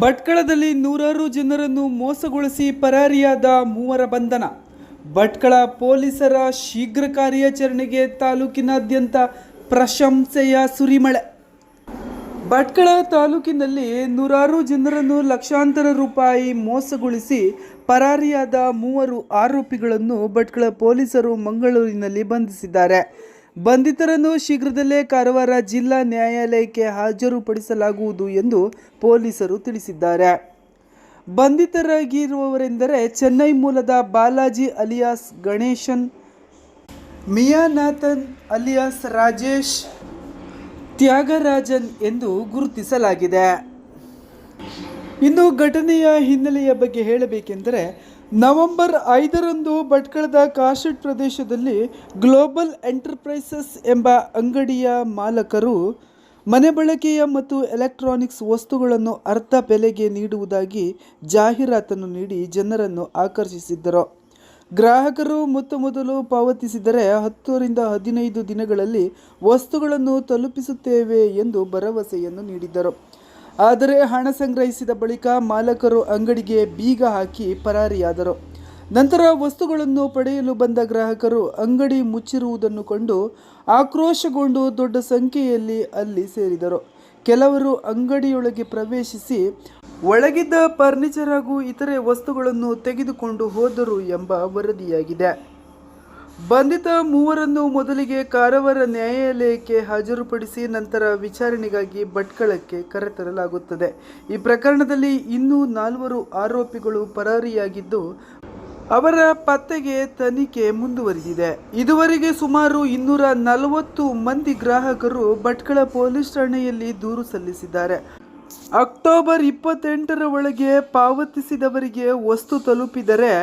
ಭಟ್ಕಳದಲ್ಲಿ ನೂರಾರು ಜನರನ್ನು ಮೋಸಗೊಳಿಸಿ ಪರಾರಿಯಾದ ಮೂವರ ಬಂಧನ. ಭಟ್ಕಳ ಪೊಲೀಸರ ಶೀಘ್ರ ಕಾರ್ಯಾಚರಣೆಗೆ ತಾಲೂಕಿನಾದ್ಯಂತ ಪ್ರಶಂಸೆಯ ಸುರಿಮಳೆ. ಭಟ್ಕಳ ತಾಲೂಕಿನಲ್ಲಿ ನೂರಾರು ಜನರನ್ನು ಲಕ್ಷಾಂತರ ರೂಪಾಯಿ ಮೋಸಗೊಳಿಸಿ ಪರಾರಿಯಾದ ಮೂವರು ಆರೋಪಿಗಳನ್ನು ಭಟ್ಕಳ ಪೊಲೀಸರು ಮಂಗಳೂರಿನಲ್ಲಿ ಬಂಧಿಸಿದ್ದಾರೆ. ಬಂಧಿತರನ್ನು ಶೀಘ್ರದಲ್ಲೇ ಕಾರವಾರ ಜಿಲ್ಲಾ ನ್ಯಾಯಾಲಯಕ್ಕೆ ಹಾಜರುಪಡಿಸಲಾಗುವುದು ಎಂದು ಪೊಲೀಸರು ತಿಳಿಸಿದ್ದಾರೆ. ಬಂಧಿತರಾಗಿರುವವರೆಂದರೆ ಚೆನ್ನೈ ಮೂಲದ ಬಾಲಾಜಿ ಅಲಿಯಾಸ್ ಗಣೇಶನ್, ಮಿಯಾನಾಥನ್ ಅಲಿಯಾಸ್ ರಾಜೇಶ್, ತ್ಯಾಗರಾಜನ್ ಎಂದು ಗುರುತಿಸಲಾಗಿದೆ. ಇನ್ನು ಘಟನೆಯ ಹಿನ್ನೆಲೆಯ ಬಗ್ಗೆ ಹೇಳಬೇಕೆಂದರೆ ನವೆಂಬರ್ ಐದರಂದು ಭಟ್ಕಳದ ಕಾಶೆಟ್ ಪ್ರದೇಶದಲ್ಲಿ ಗ್ಲೋಬಲ್ ಎಂಟರ್ಪ್ರೈಸಸ್ ಎಂಬ ಅಂಗಡಿಯ ಮಾಲಕರು ಮನೆ ಬಳಕೆಯ ಮತ್ತು ಎಲೆಕ್ಟ್ರಾನಿಕ್ಸ್ ವಸ್ತುಗಳನ್ನು ಅರ್ಧ ಬೆಲೆಗೆ ನೀಡುವುದಾಗಿ ಜಾಹೀರಾತನ್ನು ನೀಡಿ ಜನರನ್ನು ಆಕರ್ಷಿಸಿದ್ದರು. ಗ್ರಾಹಕರು ಮೊತ್ತ ಮೊದಲು ಪಾವತಿಸಿದರೆ ಹತ್ತರಿಂದ ಹದಿನೈದು ದಿನಗಳಲ್ಲಿ ವಸ್ತುಗಳನ್ನು ತಲುಪಿಸುತ್ತೇವೆ ಎಂದು ಭರವಸೆಯನ್ನು ನೀಡಿದ್ದರು. ಆದರೆ ಹಣ ಸಂಗ್ರಹಿಸಿದ ಬಳಿಕ ಮಾಲಕರು ಅಂಗಡಿಗೆ ಬೀಗ ಹಾಕಿ ಪರಾರಿಯಾದರು. ನಂತರ ವಸ್ತುಗಳನ್ನು ಪಡೆಯಲು ಬಂದ ಗ್ರಾಹಕರು ಅಂಗಡಿ ಮುಚ್ಚಿರುವುದನ್ನು ಕಂಡು ಆಕ್ರೋಶಗೊಂಡು ದೊಡ್ಡ ಸಂಖ್ಯೆಯಲ್ಲಿ ಅಲ್ಲಿ ಸೇರಿದರು. ಕೆಲವರು ಅಂಗಡಿಯೊಳಗೆ ಪ್ರವೇಶಿಸಿ, ಒಳಗಿದ್ದ ಫರ್ನಿಚರ್ ಹಾಗೂ ಇತರೆ ವಸ್ತುಗಳನ್ನು ತೆಗೆದುಕೊಂಡು ಹೋದರು ಎಂಬ ವರದಿಯಾಗಿದೆ. ಬಂಧಿತ ಮೂವರನ್ನು ಮೊದಲಿಗೆ ಕಾರವಾರ ನ್ಯಾಯಾಲಯಕ್ಕೆ ಹಾಜರುಪಡಿಸಿ ನಂತರ ವಿಚಾರಣೆಗಾಗಿ ಭಟ್ಕಳಕ್ಕೆ ಕರೆತರಲಾಗುತ್ತದೆ. ಈ ಪ್ರಕರಣದಲ್ಲಿ ಇನ್ನೂ ನಾಲ್ವರು ಆರೋಪಿಗಳು ಪರಾರಿಯಾಗಿದ್ದು, ಅವರ ಪತ್ತೆಗೆ ತನಿಖೆ ಮುಂದುವರಿದಿದೆ. ಇದುವರೆಗೆ ಸುಮಾರು ಇನ್ನೂರ ನಲವತ್ತು ಮಂದಿ ಗ್ರಾಹಕರು ಭಟ್ಕಳ ಪೊಲೀಸ್ ಠಾಣೆಯಲ್ಲಿ ದೂರು ಸಲ್ಲಿಸಿದ್ದಾರೆ. ಅಕ್ಟೋಬರ್ ಇಪ್ಪತ್ತೆಂಟರ ಒಳಗೆ ಪಾವತಿಸಿದವರಿಗೆ ವಸ್ತು ತಲುಪಿದರೆ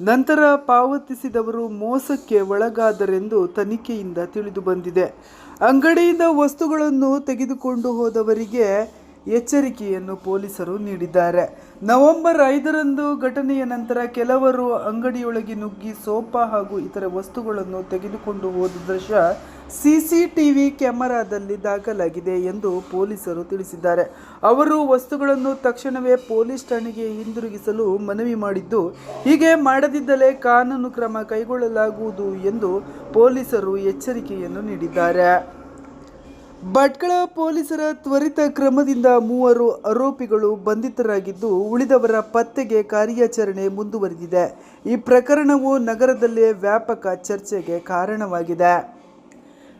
ನಂತರ ಪಾವತಿಸಿದವರು ಮೋಸಕ್ಕೆ ಒಳಗಾದರೆಂದು ತನಿಖೆಯಿಂದ ತಿಳಿದು ಬಂದಿದೆ. ಅಂಗಡಿಯಿಂದ ವಸ್ತುಗಳನ್ನು ತೆಗೆದುಕೊಂಡು ಹೋದವರಿಗೆ ಎಚ್ಚರಿಕೆಯನ್ನು ಪೊಲೀಸರು ನೀಡಿದ್ದಾರೆ. ನವೆಂಬರ್ ಐದರಂದು ಘಟನೆಯ ನಂತರ ಕೆಲವರು ಅಂಗಡಿಯೊಳಗೆ ನುಗ್ಗಿ ಸೋಪಾ ಹಾಗೂ ಇತರ ವಸ್ತುಗಳನ್ನು ತೆಗೆದುಕೊಂಡು ಹೋದ ದೃಶ್ಯ ಸಿಸಿಟಿವಿ ಕ್ಯಾಮೆರಾದಲ್ಲಿ ದಾಖಲಾಗಿದೆ ಎಂದು ಪೊಲೀಸರು ತಿಳಿಸಿದ್ದಾರೆ. ಅವರು ವಸ್ತುಗಳನ್ನು ತಕ್ಷಣವೇ ಪೊಲೀಸ್ ಠಾಣೆಗೆ ಹಿಂದಿರುಗಿಸಲು ಮನವಿ ಮಾಡಿದ್ದು, ಹೀಗೆ ಮಾಡದಿದ್ದಲೇ ಕಾನೂನು ಕ್ರಮ ಕೈಗೊಳ್ಳಲಾಗುವುದು ಎಂದು ಪೊಲೀಸರು ಎಚ್ಚರಿಕೆಯನ್ನು ನೀಡಿದ್ದಾರೆ. ಭಟ್ಕಳ ಪೊಲೀಸರ ತ್ವರಿತ ಕ್ರಮದಿಂದ ಮೂವರು ಆರೋಪಿಗಳು ಬಂಧಿತರಾಗಿದ್ದು, ಉಳಿದವರ ಪತ್ತೆಗೆ ಕಾರ್ಯಾಚರಣೆ ಮುಂದುವರೆದಿದೆ. ಈ ಪ್ರಕರಣವು ನಗರದಲ್ಲಿ ವ್ಯಾಪಕ ಚರ್ಚೆಗೆ ಕಾರಣವಾಗಿದೆ.